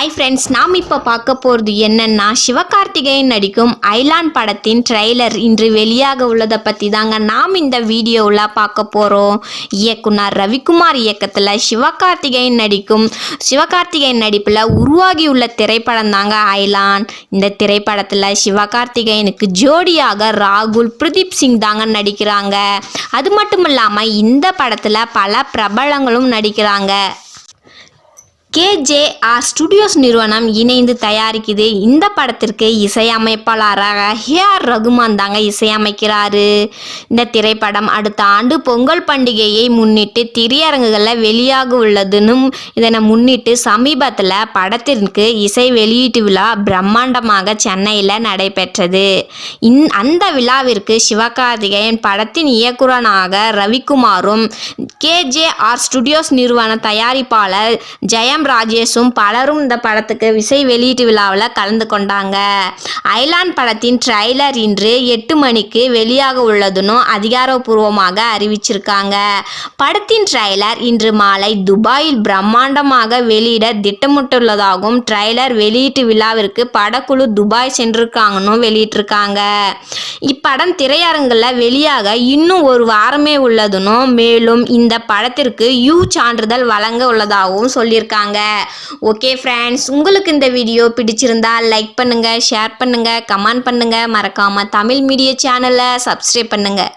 Hi friends நாம் இப்போ பார்க்க போகிறது என்னென்னா சிவகார்த்திகேயன் நடிக்கும் ஐலான் படத்தின் ட்ரெய்லர் இன்று வெளியாக உள்ளதை பற்றி தாங்க நாம் இந்த வீடியோவில் பார்க்க போகிறோம் இயக்குனர் ரவிக்குமார் இயக்கத்தில் சிவகார்த்திகேயன் நடிக்கும் சிவகார்த்திகேயன் நடிப்பில் உருவாகியுள்ள திரைப்படம் தாங்க ஐலான். இந்த திரைப்படத்தில் சிவகார்த்திகேயனுக்கு ஜோடியாக ராகுல் பிரதீப் சிங் தாங்க நடிக்கிறாங்க. அது மட்டும் இல்லாமல் இந்த படத்தில் பல பிரபலங்களும் நடிக்கிறாங்க. கேஜேஆர் ஸ்டுடியோஸ் நிறுவனம் இணைந்து தயாரிக்குது. இந்த படத்திற்கு இசையமைப்பாளராக ஹேஆர் ரகுமான் தாங்க இசையமைக்கிறாரு. இந்த திரைப்படம் அடுத்த ஆண்டு பொங்கல் பண்டிகையை முன்னிட்டு திரையரங்குகளில் வெளியாக உள்ளதுன்னு இதனை முன்னிட்டு சமீபத்தில் படத்திற்கு இசை வெளியீட்டு விழா பிரம்மாண்டமாக சென்னையில் நடைபெற்றது. இந் அந்த விழாவிற்கு சிவகார்த்திகேயன் படத்தின் இயக்குனராக ரவிக்குமாரும் கேஜேஆர் ஸ்டுடியோஸ் நிறுவன தயாரிப்பாளர் ஜெயம் ராஜேஷும் பலரும் இந்த படத்துக்கு விசை வெளியீட்டு விழாவில் கலந்து கொண்டாங்க. ஐலாண்ட் படத்தின் ட்ரைலர் இன்று எட்டு மணிக்கு வெளியாக உள்ளதுன்னு அதிகாரப்பூர்வமாக அறிவிச்சிருக்காங்க. படத்தின் ட்ரைலர் இன்று மாலை துபாயில் பிரம்மாண்டமாக வெளியிட திட்டமிட்டுள்ளதாகவும் ட்ரைலர் வெளியீட்டு விழாவிற்கு படக்குழு துபாய் சென்றிருக்காங்கன்னு வெளியிட்டிருக்காங்க. இப்படம் திரையரங்கில் வெளியாக இன்னும் ஒரு வாரமே உள்ளதுன்னு மேலும் இந்த படத்திற்கு யூ சான்றிதழ் வழங்க உள்ளதாகவும் சொல்லியிருக்காங்க. ஓகே ஃப்ரெண்ட்ஸ் உங்களுக்கு இந்த வீடியோ பிடிச்சிருந்தா லைக் பண்ணுங்கள் ஷேர் பண்ணுங்கள் கமெண்ட் பண்ணுங்கள் மறக்காமல் தமிழ் மீடியா சேனலை சப்ஸ்கிரைப் பண்ணுங்கள்